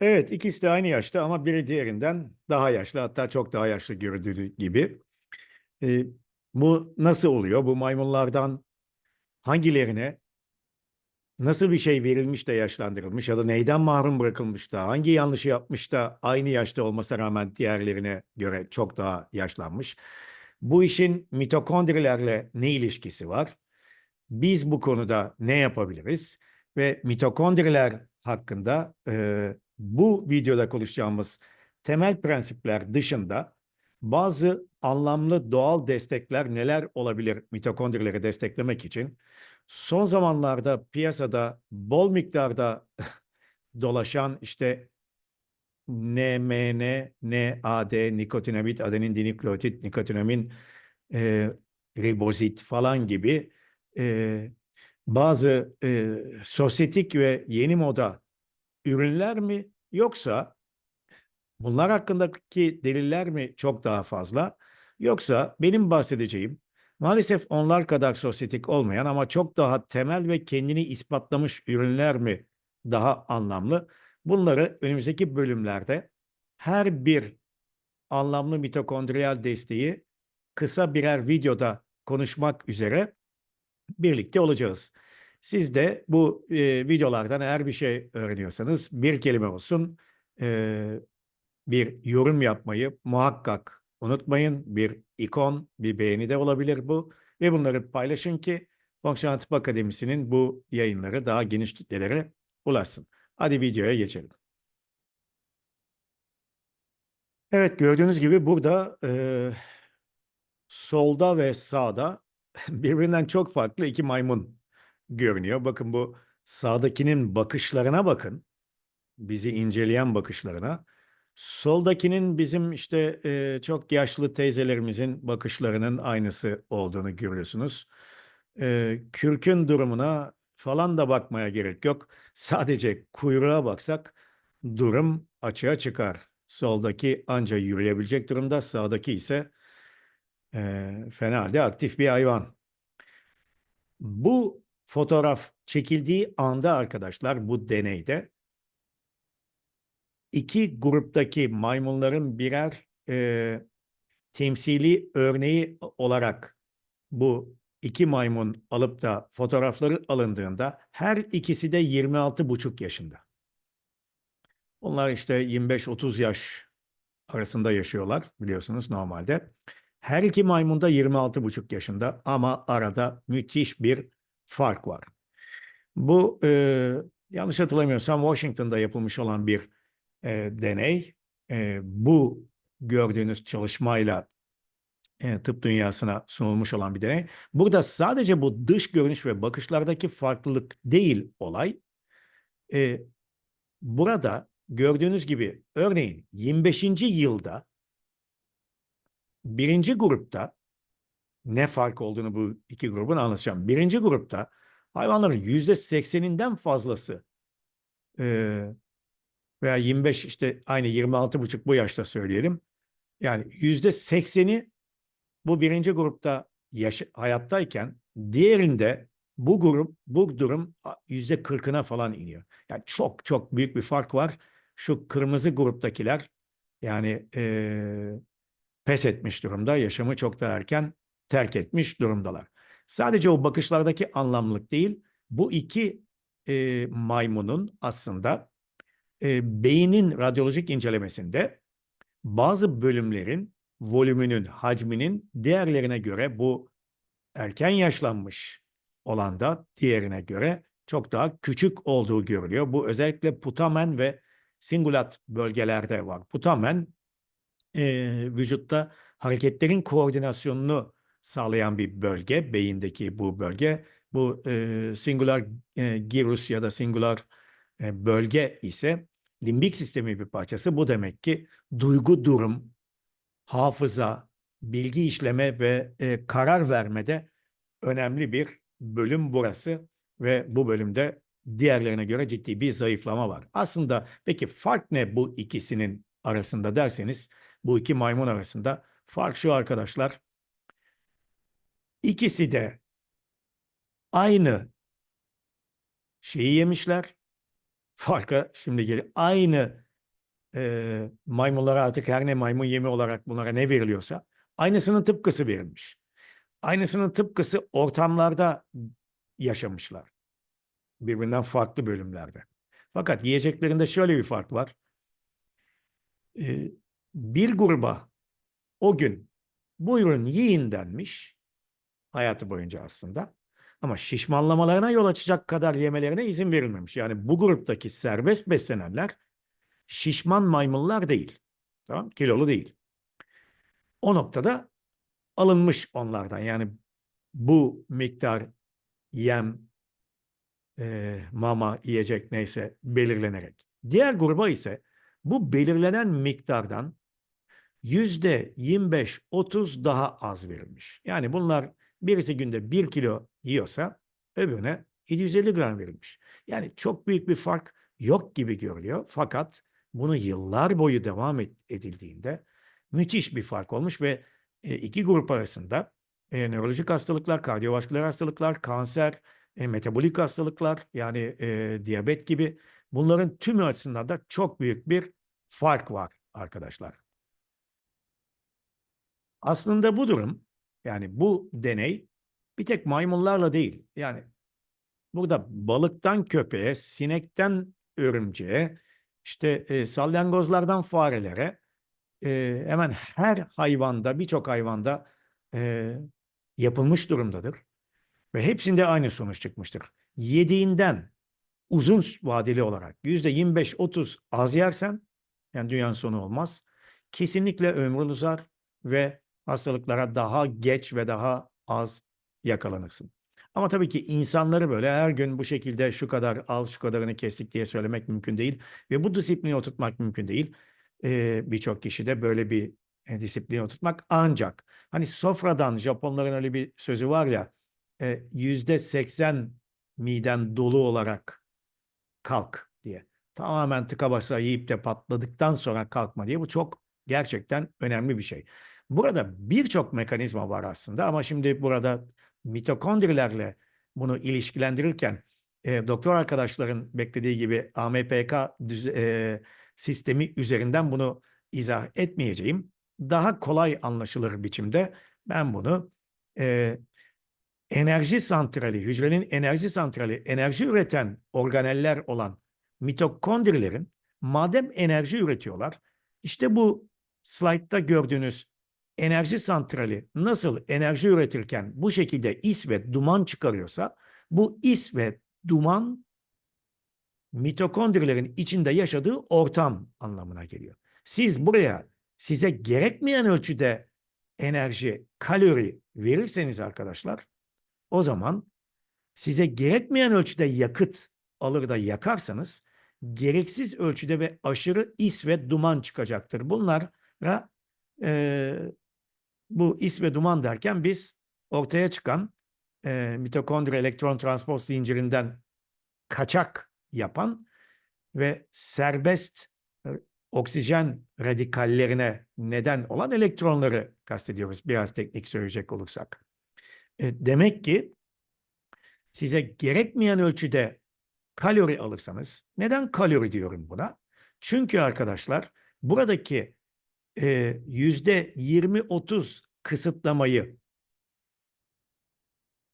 Evet, ikisi de aynı yaşta ama biri diğerinden daha yaşlı, hatta çok daha yaşlı görüldüğü gibi. Ee, bu nasıl oluyor? Bu maymunlardan hangilerine nasıl bir şey verilmiş de yaşlandırılmış ya da neyden mahrum bırakılmış da hangi yanlışı yapmış da aynı yaşta olmasına rağmen diğerlerine göre çok daha yaşlanmış? Bu işin mitokondrilerle ne ilişkisi var? Biz bu konuda ne yapabiliriz? Ve mitokondriler hakkında e, bu videoda konuşacağımız temel prensipler dışında bazı anlamlı doğal destekler neler olabilir mitokondrileri desteklemek için? Son zamanlarda piyasada bol miktarda dolaşan işte NMN, NAD, nikotinamid, adenin dinükleotit, nikotinamin, e, ribozit falan gibi e, bazı e, sosyetik ve yeni moda ürünler mi yoksa bunlar hakkındaki deliller mi çok daha fazla yoksa benim bahsedeceğim maalesef onlar kadar sosyetik olmayan ama çok daha temel ve kendini ispatlamış ürünler mi daha anlamlı? Bunları önümüzdeki bölümlerde her bir anlamlı mitokondriyal desteği kısa birer videoda konuşmak üzere birlikte olacağız. Siz de bu e, videolardan eğer bir şey öğreniyorsanız bir kelime olsun e, bir yorum yapmayı muhakkak unutmayın. Bir ikon, bir beğeni de olabilir bu. Ve bunları paylaşın ki Fonksiyonel Tıp Akademisi'nin bu yayınları daha geniş kitlelere ulaşsın. Hadi videoya geçelim. Evet gördüğünüz gibi burada e, solda ve sağda birbirinden çok farklı iki maymun görünüyor. Bakın bu sağdakinin bakışlarına bakın. Bizi inceleyen bakışlarına. Soldakinin bizim işte e, çok yaşlı teyzelerimizin bakışlarının aynısı olduğunu görüyorsunuz. E, kürkün durumuna falan da bakmaya gerek yok. Sadece kuyruğa baksak durum açığa çıkar. Soldaki anca yürüyebilecek durumda, sağdaki ise e, fena halde aktif bir hayvan. Bu fotoğraf çekildiği anda arkadaşlar bu deneyde iki gruptaki maymunların birer e, temsili örneği olarak bu iki maymun alıp da fotoğrafları alındığında her ikisi de 26,5 yaşında. Onlar işte 25-30 yaş arasında yaşıyorlar biliyorsunuz normalde. Her iki maymun da 26,5 yaşında ama arada müthiş bir fark var. Bu e, yanlış hatırlamıyorsam Washington'da yapılmış olan bir e, deney. E, bu gördüğünüz çalışmayla e, tıp dünyasına sunulmuş olan bir deney. Burada sadece bu dış görünüş ve bakışlardaki farklılık değil olay. E, burada gördüğünüz gibi örneğin 25. yılda birinci grupta ne fark olduğunu bu iki grubun anlatacağım. Birinci grupta hayvanların yüzde sekseninden fazlası e, veya 25 işte aynı 26 buçuk bu yaşta söyleyelim. Yani yüzde sekseni bu birinci grupta yaş hayattayken diğerinde bu grup bu durum yüzde kırkına falan iniyor. Yani çok çok büyük bir fark var. Şu kırmızı gruptakiler yani e, pes etmiş durumda. Yaşamı çok da erken terk etmiş durumdalar. Sadece o bakışlardaki anlamlık değil, bu iki e, maymunun aslında e, beynin radyolojik incelemesinde bazı bölümlerin volümünün, hacminin diğerlerine göre bu erken yaşlanmış olan da diğerine göre çok daha küçük olduğu görülüyor. Bu özellikle putamen ve singulat bölgelerde var. Putamen e, vücutta hareketlerin koordinasyonunu sağlayan bir bölge, beyindeki bu bölge. Bu e, singular e, gyrus ya da singular e, bölge ise limbik sistemi bir parçası. Bu demek ki duygu durum, hafıza, bilgi işleme ve e, karar vermede önemli bir bölüm burası ve bu bölümde diğerlerine göre ciddi bir zayıflama var. Aslında peki fark ne bu ikisinin arasında derseniz bu iki maymun arasında fark şu arkadaşlar. İkisi de aynı şeyi yemişler. Farka şimdi geliyor. Aynı e, maymunlara artık her ne maymun yemi olarak bunlara ne veriliyorsa aynısının tıpkısı verilmiş. Aynısının tıpkısı ortamlarda yaşamışlar. Birbirinden farklı bölümlerde. Fakat yiyeceklerinde şöyle bir fark var. Ee, bir gruba o gün buyurun yiyin denmiş hayatı boyunca aslında. Ama şişmanlamalarına yol açacak kadar yemelerine izin verilmemiş. Yani bu gruptaki serbest beslenenler şişman maymunlar değil. Tamam? Kilolu değil. O noktada alınmış onlardan. Yani bu miktar yem, e, mama, yiyecek neyse belirlenerek. Diğer gruba ise bu belirlenen miktardan yüzde 25-30 daha az verilmiş. Yani bunlar birisi günde 1 kilo yiyorsa öbürüne 750 gram verilmiş. Yani çok büyük bir fark yok gibi görülüyor. Fakat bunu yıllar boyu devam edildiğinde müthiş bir fark olmuş ve e, iki grup arasında e, nörolojik hastalıklar, kardiyovasküler hastalıklar, kanser, e, metabolik hastalıklar yani e, diyabet gibi bunların tümü açısından da çok büyük bir fark var arkadaşlar. Aslında bu durum yani bu deney bir tek maymunlarla değil. Yani burada balıktan köpeğe, sinekten örümceğe, işte e, salyangozlardan farelere e, hemen her hayvanda, birçok hayvanda e, yapılmış durumdadır. Ve hepsinde aynı sonuç çıkmıştır. Yediğinden uzun vadeli olarak yüzde 25-30 az yersen, yani dünyanın sonu olmaz, kesinlikle ömrün uzar ve hastalıklara daha geç ve daha az yakalanırsın. Ama tabii ki insanları böyle her gün bu şekilde şu kadar al şu kadarını kestik diye söylemek mümkün değil. Ve bu disiplini oturtmak mümkün değil. Ee, Birçok kişi de böyle bir e, disiplini oturtmak ancak hani sofradan Japonların öyle bir sözü var ya e, yüzde seksen miden dolu olarak kalk diye. Tamamen tıka basa yiyip de patladıktan sonra kalkma diye bu çok gerçekten önemli bir şey. Burada birçok mekanizma var aslında ama şimdi burada mitokondrilerle bunu ilişkilendirirken e, doktor arkadaşların beklediği gibi AMPK düz, e, sistemi üzerinden bunu izah etmeyeceğim. Daha kolay anlaşılır biçimde ben bunu e, enerji santrali, hücrenin enerji santrali, enerji üreten organeller olan mitokondrilerin madem enerji üretiyorlar, işte bu slaytta gördüğünüz enerji santrali nasıl enerji üretirken bu şekilde is ve duman çıkarıyorsa bu is ve duman mitokondrilerin içinde yaşadığı ortam anlamına geliyor. Siz buraya size gerekmeyen ölçüde enerji, kalori verirseniz arkadaşlar o zaman size gerekmeyen ölçüde yakıt alır da yakarsanız gereksiz ölçüde ve aşırı is ve duman çıkacaktır. Bunlara e, bu is ve duman derken biz ortaya çıkan e, mitokondri elektron transport zincirinden kaçak yapan ve serbest e, oksijen radikallerine neden olan elektronları kastediyoruz biraz teknik söyleyecek olursak. E, demek ki size gerekmeyen ölçüde kalori alırsanız, neden kalori diyorum buna? Çünkü arkadaşlar buradaki yüzde 20-30 kısıtlamayı.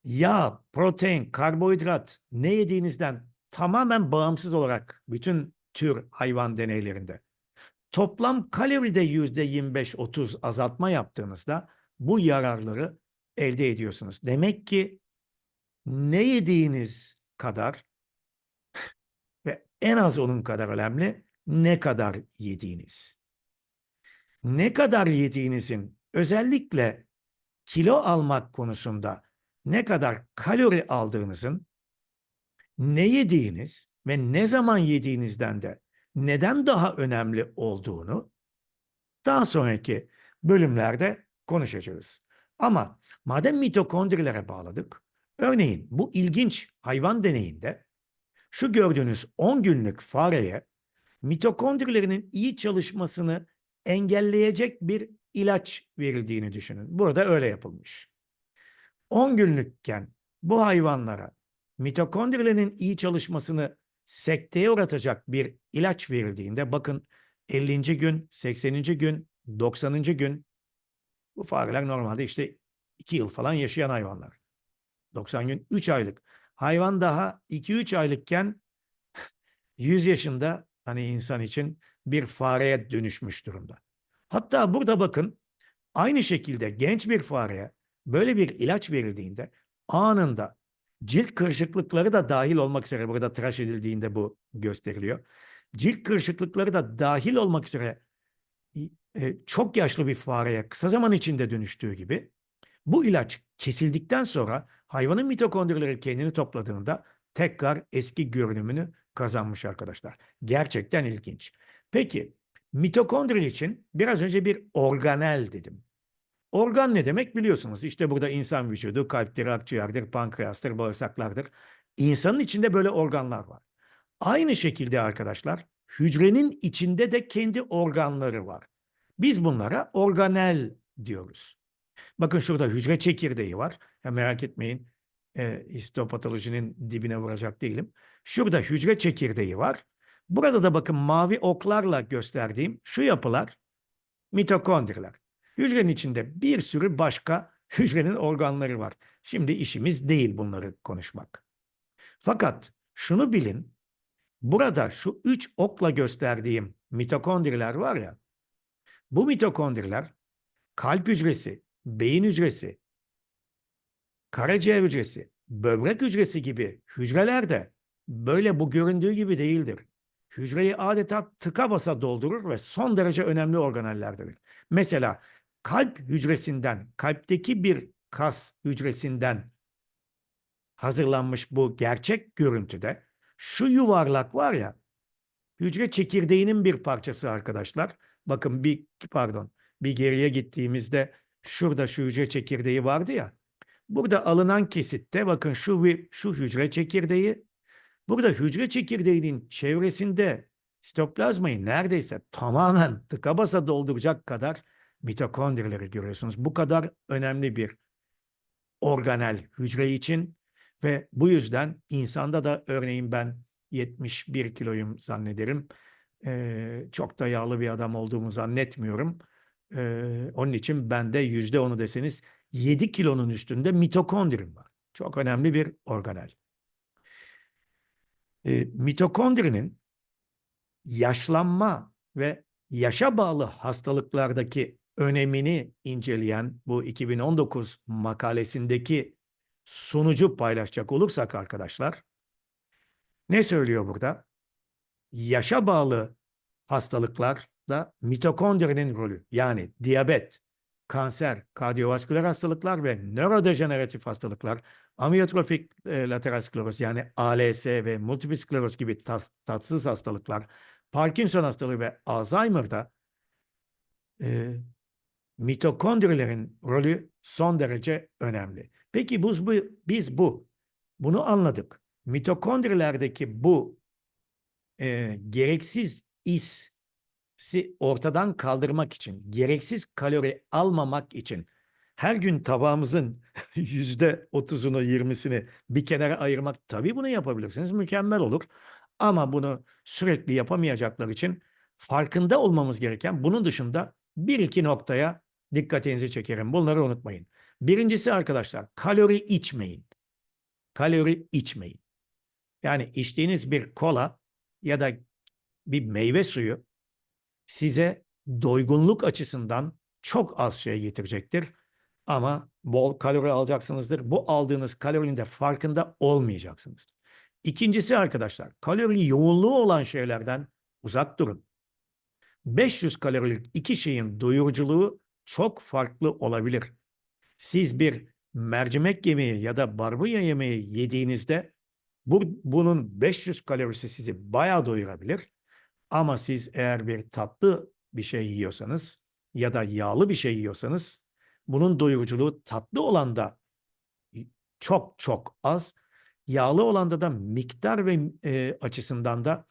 Yağ, protein, karbonhidrat ne yediğinizden tamamen bağımsız olarak bütün tür hayvan deneylerinde. Toplam kaloride yüzde 25-30 azaltma yaptığınızda bu yararları elde ediyorsunuz. Demek ki ne yediğiniz kadar ve en az onun kadar önemli ne kadar yediğiniz ne kadar yediğinizin özellikle kilo almak konusunda ne kadar kalori aldığınızın ne yediğiniz ve ne zaman yediğinizden de neden daha önemli olduğunu daha sonraki bölümlerde konuşacağız. Ama madem mitokondrilere bağladık, örneğin bu ilginç hayvan deneyinde şu gördüğünüz 10 günlük fareye mitokondrilerinin iyi çalışmasını engelleyecek bir ilaç verildiğini düşünün. Burada öyle yapılmış. 10 günlükken bu hayvanlara mitokondrilerin iyi çalışmasını sekteye uğratacak bir ilaç verildiğinde bakın 50. gün, 80. gün, 90. gün bu fareler normalde işte 2 yıl falan yaşayan hayvanlar. 90 gün 3 aylık. Hayvan daha 2-3 aylıkken 100 yaşında hani insan için bir fareye dönüşmüş durumda. Hatta burada bakın aynı şekilde genç bir fareye böyle bir ilaç verildiğinde anında cilt kırışıklıkları da dahil olmak üzere burada tıraş edildiğinde bu gösteriliyor. Cilt kırışıklıkları da dahil olmak üzere e, çok yaşlı bir fareye kısa zaman içinde dönüştüğü gibi bu ilaç kesildikten sonra hayvanın mitokondrileri kendini topladığında tekrar eski görünümünü kazanmış arkadaşlar. Gerçekten ilginç. Peki mitokondri için biraz önce bir organel dedim. Organ ne demek biliyorsunuz. İşte burada insan vücudu, kalptir, akciğerdir, pankreastır, bağırsaklardır. İnsanın içinde böyle organlar var. Aynı şekilde arkadaşlar hücrenin içinde de kendi organları var. Biz bunlara organel diyoruz. Bakın şurada hücre çekirdeği var. Ya merak etmeyin e, histopatolojinin dibine vuracak değilim. Şurada hücre çekirdeği var. Burada da bakın mavi oklarla gösterdiğim şu yapılar mitokondriler. Hücrenin içinde bir sürü başka hücrenin organları var. Şimdi işimiz değil bunları konuşmak. Fakat şunu bilin, burada şu üç okla gösterdiğim mitokondriler var ya, bu mitokondriler kalp hücresi, beyin hücresi, karaciğer hücresi, böbrek hücresi gibi hücrelerde böyle bu göründüğü gibi değildir. Hücreyi adeta tıka basa doldurur ve son derece önemli organellerdir. Mesela kalp hücresinden, kalpteki bir kas hücresinden hazırlanmış bu gerçek görüntüde şu yuvarlak var ya hücre çekirdeğinin bir parçası arkadaşlar. Bakın bir pardon bir geriye gittiğimizde şurada şu hücre çekirdeği vardı ya. Burada alınan kesitte bakın şu şu hücre çekirdeği burada hücre çekirdeğinin çevresinde sitoplazmayı neredeyse tamamen tıka basa dolduracak kadar mitokondrileri görüyorsunuz. Bu kadar önemli bir organel hücre için ve bu yüzden insanda da örneğin ben 71 kiloyum zannederim. Ee, çok da yağlı bir adam olduğumu zannetmiyorum. Ee, onun için bende yüzde onu deseniz 7 kilonun üstünde mitokondrim var. Çok önemli bir organel. Ee, mitokondrinin yaşlanma ve yaşa bağlı hastalıklardaki önemini inceleyen bu 2019 makalesindeki sonucu paylaşacak olursak arkadaşlar ne söylüyor burada? Yaşa bağlı hastalıklarda mitokondrinin rolü yani diyabet, kanser, kardiyovasküler hastalıklar ve nörodejeneratif hastalıklar, amyotrofik e, lateral skleroz yani ALS ve multiple skleroz gibi tas, tatsız hastalıklar, Parkinson hastalığı ve Alzheimer'da e, mitokondrilerin rolü son derece önemli. Peki biz bu, biz bu bunu anladık. Mitokondrilerdeki bu e, gereksiz isi ortadan kaldırmak için, gereksiz kalori almamak için her gün tabağımızın yüzde otuzunu, yirmisini bir kenara ayırmak tabii bunu yapabilirsiniz. Mükemmel olur. Ama bunu sürekli yapamayacaklar için farkında olmamız gereken bunun dışında bir iki noktaya dikkatinizi çekerim. Bunları unutmayın. Birincisi arkadaşlar kalori içmeyin. Kalori içmeyin. Yani içtiğiniz bir kola ya da bir meyve suyu size doygunluk açısından çok az şey getirecektir. Ama bol kalori alacaksınızdır. Bu aldığınız kalorinin de farkında olmayacaksınız. İkincisi arkadaşlar kalori yoğunluğu olan şeylerden uzak durun. 500 kalorilik iki şeyin doyuruculuğu çok farklı olabilir. Siz bir mercimek yemeği ya da barbunya yemeği yediğinizde bu, bunun 500 kalorisi sizi bayağı doyurabilir. Ama siz eğer bir tatlı bir şey yiyorsanız ya da yağlı bir şey yiyorsanız bunun doyuruculuğu tatlı olanda çok çok az. Yağlı olanda da miktar ve e, açısından da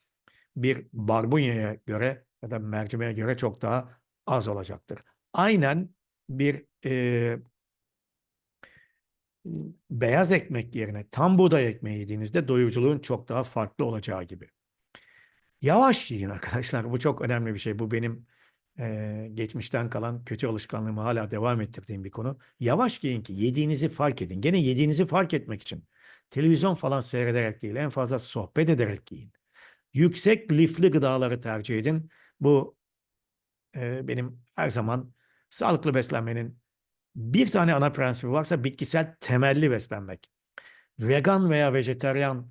bir barbunyaya göre ya da mercimeğe göre çok daha az olacaktır. Aynen bir e, beyaz ekmek yerine tam buğday ekmeği yediğinizde doyuruculuğun çok daha farklı olacağı gibi. Yavaş yiyin arkadaşlar. Bu çok önemli bir şey. Bu benim eee, geçmişten kalan kötü alışkanlığımı hala devam ettirdiğim bir konu. Yavaş yiyin ki yediğinizi fark edin. Gene yediğinizi fark etmek için. Televizyon falan seyrederek değil, en fazla sohbet ederek yiyin. Yüksek lifli gıdaları tercih edin. Bu eee, benim her zaman sağlıklı beslenmenin bir tane ana prensibi varsa bitkisel temelli beslenmek. Vegan veya vejetaryen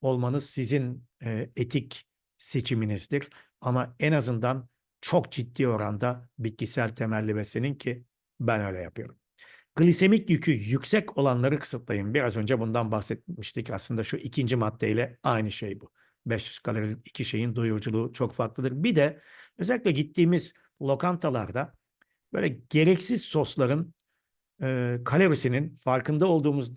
olmanız sizin e, etik seçiminizdir. Ama en azından çok ciddi oranda bitkisel temelli beslenin ki ben öyle yapıyorum. Glisemik yükü yüksek olanları kısıtlayın. Biraz önce bundan bahsetmiştik. Aslında şu ikinci maddeyle aynı şey bu. 500 kalorilik iki şeyin doyuruculuğu çok farklıdır. Bir de özellikle gittiğimiz lokantalarda böyle gereksiz sosların e, kalorisinin farkında olduğumuz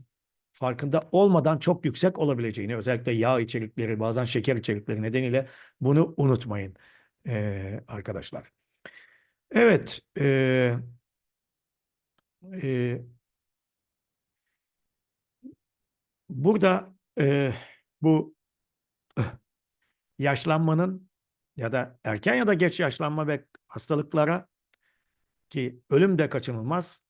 farkında olmadan çok yüksek olabileceğini özellikle yağ içerikleri bazen şeker içerikleri nedeniyle bunu unutmayın e, arkadaşlar. Evet. E, e, burada e, bu yaşlanmanın ya da erken ya da geç yaşlanma ve hastalıklara ki ölüm de kaçınılmaz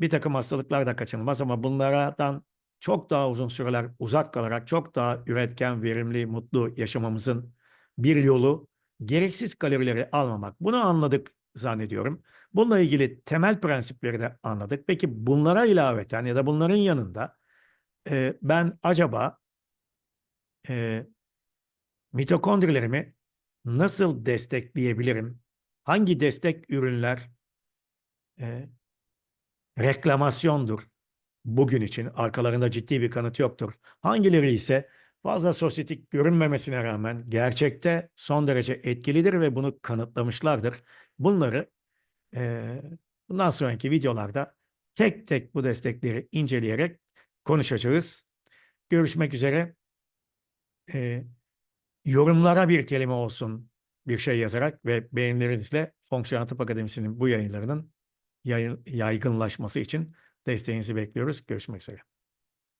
bir takım hastalıklar da kaçınılmaz ama bunlardan çok daha uzun süreler uzak kalarak çok daha üretken, verimli, mutlu yaşamamızın bir yolu gereksiz kalorileri almamak. Bunu anladık zannediyorum. Bununla ilgili temel prensipleri de anladık. Peki bunlara ilaveten ya da bunların yanında e, ben acaba e, mitokondrilerimi nasıl destekleyebilirim? Hangi destek ürünler e, reklamasyondur bugün için. Arkalarında ciddi bir kanıt yoktur. Hangileri ise fazla sosyetik görünmemesine rağmen gerçekte son derece etkilidir ve bunu kanıtlamışlardır. Bunları e, bundan sonraki videolarda tek tek bu destekleri inceleyerek konuşacağız. Görüşmek üzere. E, yorumlara bir kelime olsun bir şey yazarak ve beğenilerinizle Fonksiyon Tıp Akademisi'nin bu yayınlarının yayın, yaygınlaşması için desteğinizi bekliyoruz. Görüşmek üzere.